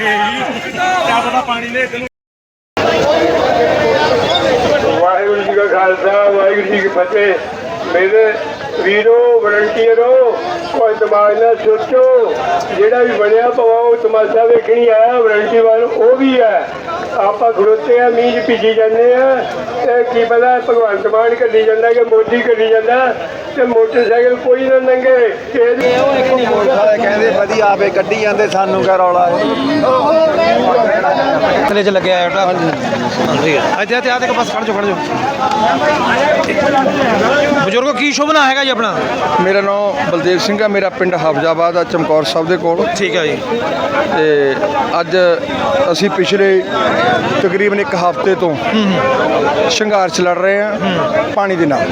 ਹਾਏ ਸੀਸਾ ਜੀ। ਕਿਆ ਪਤਾ ਪਾਣੀ ਨੇ। ਤੈਨੂੰ ਵਾਹਿਗੁਰੂ ਜੀ ਕਾ ਖਾਲਸਾ, ਵਾਹਿਗੁਰੂ ਜੀ ਕੀ ਫਤਿਹ। ਮੇਰੇ ਵੀਰੋ ਵਲੰਟੀਅਰੋ ਕੋਈ ਦਿਮਾਗ ਨਾਲ ਸੋਚੋ ਜਿਹੜਾ ਵੀ ਬਣਿਆ ਪਵਾ ਉਹ ਤਮਾਸ਼ਾ ਵੇਖਣੀ ਆਇਆ ਵਲੰਟੀਅਰ ਉਹ ਵੀ ਹੈ। ਆਪਾਂ ਖੜੋਤੇ ਆ ਮੀਂਹ ਭਿੱਜੀ ਜਾਂਦੇ ਆ ਤੇ ਕੀ ਪਤਾ ਭਗਵੰਤ ਮਾਨ ਕੱਢੀ ਜਾਂਦਾ ਕਿ ਮੋਦੀ ਕੱਢੀ ਜਾਂਦਾ ਤੇ ਮੋਟਰਸਾਈਕਲ ਕੋਈ ਨਾ ਲੰਘੇ ਇਹ ਕਹਿੰਦੇ ਵਧੀਆ ਆਪੇ ਕੱਢੀ ਜਾਂਦੇ ਸਾਨੂੰ ਕਾ ਰੌਲਾ ਥੱਲੇ ਚ ਲੱਗਿਆ ਹੈ ਉਹਦਾ ਹਾਂਜੀ ਇੱਥੇ ਇੱਥੇ ਆ ਤੇ ਬਸ ਖੜ ਜਾ ਖੜ ਜਾ ਬਜ਼ੁਰਗੋ ਕੀ ਸ਼ੁਭ ਨਾਂ ਹੈਗਾ ਜੀ ਆਪਣਾ? ਮੇਰਾ ਨਾਮ ਬਲਦੇਵ ਸਿੰਘ ਹੈ ਮੇਰਾ ਪਿੰਡ ਹਫਜਾਬਾਦ ਆ ਚਮਕੌਰ ਸਾਹਿਬ ਦੇ ਕੋਲ। ਠੀਕ ਹੈ ਜੀ। ਤੇ ਅੱਜ ਅਸੀਂ ਪਿਛਲੇ ਤਕਰੀਬਨ ਇੱਕ ਹਫ਼ਤੇ ਤੋਂ ਸੰਘਰਸ਼ ਲੜ ਰਹੇ ਹਾਂ ਪਾਣੀ ਦੇ ਨਾਲ।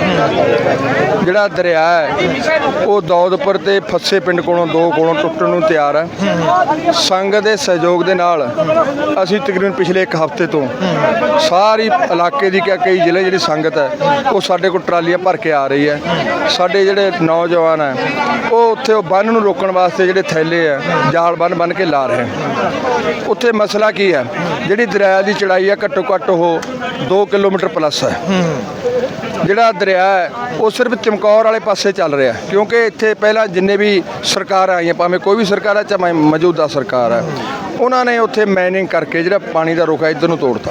ਜਿਹੜਾ ਦਰਿਆ ਹੈ ਉਹ ਦੌਦਪੁਰ ਤੇ ਫੱਸੇ ਪਿੰਡ ਕੋਲੋਂ ਦੋ ਕੋਲੋਂ ਟੁੱਟਣ ਨੂੰ ਤਿਆਰ ਹੈ। ਸੰਗਤ ਦੇ ਸਹਿਯੋਗ ਦੇ ਨਾਲ ਅਸੀਂ ਤਕਰੀਬਨ ਪਿਛਲੇ ਇੱਕ ਹਫ਼ਤੇ ਤੋਂ ਸਾਰੀ ਇਲਾਕੇ ਦੀ ਕਿਆ ਕਈ ਜ਼ਿਲ੍ਹੇ ਜਿਹੜੀ ਸੰਗਤ ਹੈ ਉਹ ਸਾਡੇ ਕੋਲ ਟਰਾਲੀਆਂ ਭਰ ਕੇ ਆ ਰਹੀ ਹੈ। ਸਾਡੇ ਜਿਹੜੇ ਨੌਜਵਾਨ ਹੈ, ਉਹ ਉੱਥੇ ਉਹ ਬੰਨ ਨੂੰ ਰੋਕਣ ਵਾਸਤੇ ਜਿਹੜੇ ਥੈਲੇ ਆ ਜਾਲ ਬੰਨ ਬੰਨ ਕੇ ਲਾ ਰਹੇ ਉੱਥੇ ਮਸਲਾ ਕੀ ਹੈ? ਜਿਹੜੀ ਦਰਿਆ ਦੀ ਚੜਾਈ ਹੈ ਘੱਟੋ ਘੱਟ ਉਹ 2 ਕਿਲੋਮੀਟਰ ਪਲੱਸ ਹੈ ਜਿਹੜਾ ਦਰਿਆ ਹੈ, ਉਹ ਸਿਰਫ ਚਮਕੌਰ ਵਾਲੇ ਪਾਸੇ ਚੱਲ ਰਿਹਾ ਕਿਉਂਕਿ ਇੱਥੇ ਪਹਿਲਾਂ ਜਿੰਨੇ ਵੀ ਸਰਕਾਰਾਂ ਆਈਆਂ, ਭਾਵੇਂ ਕੋਈ ਵੀ ਸਰਕਾਰ ਹੈ ਚਾਹੇ ਮੌਜੂਦਾ ਸਰਕਾਰ ਹੈ ਉਹਨਾਂ ਨੇ ਉੱਥੇ ਮਾਈਨਿੰਗ ਕਰਕੇ ਜਿਹੜਾ ਪਾਣੀ ਦਾ ਰੁਖ ਹੈ, ਇੱਧਰ ਨੂੰ ਤੋੜਤਾ।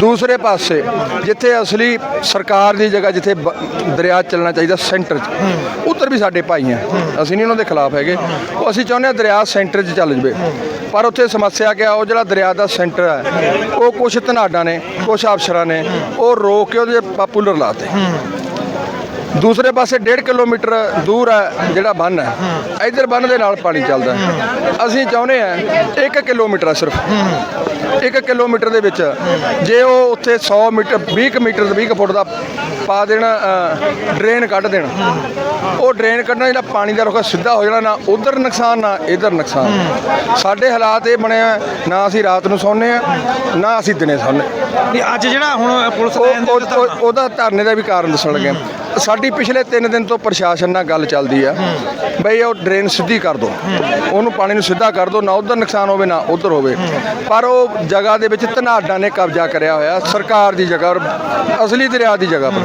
ਦੂਸਰੇ ਪਾਸੇ, ਜਿੱਥੇ ਅਸਲੀ ਸਰਕਾਰ ਦੀ ਜਗ੍ਹਾ, ਜਿੱਥੇ ਬ- ਦਰਿਆ ਚੱਲਣਾ ਚਾਹੀਦਾ ਸੈਂਟਰ 'ਚ, ਉੱਧਰ ਵੀ ਸਾਡੇ ਭਾਈ ਆ। ਅਸੀਂ ਨਹੀਂ ਉਹਨਾਂ ਦੇ ਖਿਲਾਫ ਹੈਗੇ। ਉਹ ਅਸੀਂ ਚਾਹੁੰਦੇ ਹਾਂ ਦਰਿਆ ਸੈਂਟਰ 'ਚ ਚੱਲ ਜਵੇ। ਪਰ ਉੱਥੇ ਸਮੱਸਿਆ ਕਿਆ, ਉਹ ਜਿਹੜਾ ਦਰਿਆ ਦਾ ਸੈਂਟਰ ਹੈ, ਉਹ ਕੁਝ ਧਨਾਡਾਂ ਨੇ ਕੁਝ ਅਫਸਰਾਂ ਨੇ, ਉਹ ਰੋਕ ਕੇ ਉਹਦੇ ਪਾਪੂਲਰ ਲਾਤੇ ਦੂਸਰੇ ਪਾਸੇ 1.5 ਕਿਲੋਮੀਟਰ ਦੂਰ ਹੈ ਜਿਹੜਾ ਬੰਨ ਹੈ। ਇਧਰ ਬੰਨ ਦੇ ਨਾਲ ਪਾਣੀ ਚੱਲਦਾ। ਅਸੀਂ ਚਾਹੁੰਦੇ ਆ 1 ਕਿਲੋਮੀਟਰ ਹੈ ਸਿਰਫ। 1 ਕਿਲੋਮੀਟਰ ਦੇ ਵਿੱਚ ਜੇ ਉਹ ਉੱਥੇ 100 ਮੀਟਰ 20 ਕੁ ਮੀਟਰ 20 ਕੁ ਫੁੱਟ ਦਾ ਪਾ ਦੇਣਾ ਡਰੇਨ ਕੱਢ ਦੇਣ। ਉਹ ਡਰੇਨ ਕੱਢਣਾ ਜਿਹੜਾ ਪਾਣੀ ਦਾ ਰੁਖ ਸਿੱਧਾ ਹੋ ਜਾਣਾ ਨਾ ਉਧਰ ਨੁਕਸਾਨ ਨਾ ਇਧਰ ਨੁਕਸਾਨ। ਸਾਡੇ ਹਾਲਾਤ ਇਹ ਬਣੇ ਆ ਨਾ ਅਸੀਂ ਰਾਤ ਨੂੰ ਸੌਂਦੇ ਆ ਨਾ ਅਸੀਂ ਦਿਨੇ ਸੌਂਦੇ ਨਹੀਂ ਅੱਜ ਜਿਹੜਾ ਹੁਣ ਪੁਲਿਸ ਉਹਦਾ ਧਰਨੇ ਦਾ ਵੀ ਕਾਰਨ ਦੱਸਣ ਲੱਗੇ ਸਾਡੀ ਪਿਛਲੇ 3 ਦਿਨ ਤੋਂ ਪ੍ਰਸ਼ਾਸਨ ਨਾਲ ਗੱਲ ਚੱਲਦੀ ਆ ਬਈ ਉਹ ਡਰੇਨ ਸਿੱਧੀ ਕਰ ਦਿਓ ਉਹਨੂੰ ਪਾਣੀ ਨੂੰ ਸਿੱਧਾ ਕਰ ਦਿਓ ਨਾ ਉਧਰ ਨੁਕਸਾਨ ਹੋਵੇ ਨਾ ਉਧਰ ਹੋਵੇ। ਪਰ ਉਹ ਜਗ੍ਹਾ ਦੇ ਵਿੱਚ ਧਨਾਡਾਂ ਨੇ ਕਬਜ਼ਾ ਕਰਿਆ ਹੋਇਆ ਸਰਕਾਰ ਦੀ ਜਗ੍ਹਾ ਔਰ ਅਸਲੀ ਦਰਿਆ ਦੀ ਜਗ੍ਹਾ ਪਰ।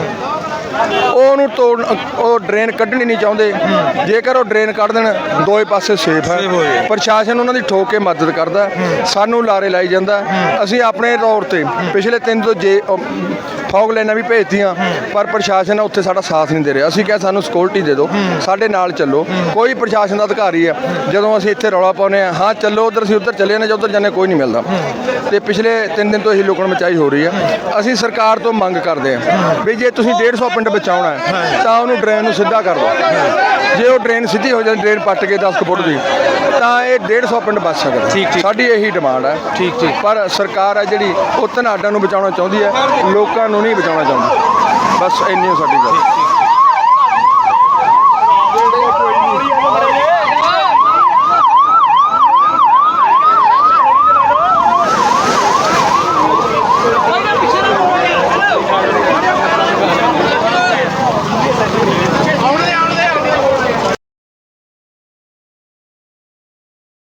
ਉਹਨੂੰ ਤੋੜ ਉਹ ਡਰੇਨ ਕੱਢਣੀ ਨਹੀਂ ਚਾਹੁੰਦੇ। ਜੇਕਰ ਉਹ ਡਰੇਨ ਕੱਢ ਦੇਣ ਦੋਏ ਪਾਸੇ ਸੇਫ ਹੈ। ਪ੍ਰਸ਼ਾਸਨ ਉਹਨਾਂ ਦੀ ਠੋਕ ਕੇ ਮਦਦ ਕਰਦਾ। ਸਾਨੂੰ ਲਾਰੇ ਲਾਈ ਜਾਂਦਾ। ਅਸੀਂ ਆਪਣੇ ਤੌਰ ਤੇ ਪਿਛਲੇ ਤਿੰਨ ਤੋਂ ਜੇ ਫੌਗ ਲਾਈਨਾਂ ਵੀ ਭੇਜਤੀਆਂ, ਪਰ ਪ੍ਰਸ਼ਾਸਨ ਉੱਥੇ ਸਾਡਾ ਸਾਥ ਨਹੀਂ ਦੇ ਰਿਹਾ। ਅਸੀਂ ਕਿਹਾ ਸਾਨੂੰ ਸਿਕਿਉਰਿਟੀ ਦੇ ਦਿਓ, ਸਾਡੇ ਨਾਲ ਚੱਲੋ। ਕੋਈ ਪ੍ਰਸ਼ਾਸਨ ਦਾ ਅਧਿਕਾਰੀ ਹੈ, ਜਦੋਂ ਅਸੀਂ ਇੱਥੇ ਰੌਲਾ ਪਾਉਂਦੇ ਆ ਹਾਂ ਚੱਲੋ, ਉਧਰ ਅਸੀਂ ਉਧਰ ਚੱਲੇ ਨੇ ਜਾਂ ਉਧਰ ਜਾਂਦੇ ਕੋਈ ਨਹੀਂ ਮਿਲਦਾ। ਤੇ ਪਿਛਲੇ ਤਿੰਨ ਦਿਨ ਤੋਂ ਇਹੀ ਲੋਕਾਂ ਮਚਾਈ ਹੋ ਰਹੀ ਹੈ। ਅਸੀਂ ਸਰਕਾਰ ਤੋਂ ਮੰਗ ਕਰਦੇ ਹਾਂ ਵੀ ਜੇ ਤੁਸੀਂ 150 ਪਿੰਡ ਬਚਾਉਣਾ ਹੈ, ਤਾਂ ਉਹਨੂੰ ਡਰੇਨ ਨੂੰ ਸਿੱਧਾ ਕਰ ਦਿਓ। ਜੇ ਉਹ ਡਰੇਨ ਸਿੱਧੀ ਹੋ ਜਾਂਦੀ, ਡਰੇਨ ਪੱਟ ਕੇ 10 ਫੁੱਟ ਦੀ ਤਾਂ ਇਹ 150 ਪਿੰਡ ਬਚ ਸਕਦਾ ਠੀਕ, ਠੀਕ। ਸਾਡੀ ਇਹੀ ਡਿਮਾਂਡ ਹੈ ਠੀਕ, ਠੀਕ। ਪਰ ਸਰਕਾਰ ਹੈ ਜਿਹੜੀ ਉਹ ਧਨਾਡਾਂ ਨੂੰ ਬਚਾਉਣਾ ਚਾਹੁੰਦੀ ਹੈ। ਲੋਕਾਂ ਨੂੰ ਨਹੀਂ ਬਚਾਉਣਾ ਚਾਹੁੰਦੀ। ਬਸ ਇੰਨੀ ਸਾਡੀ ਗੱਲ।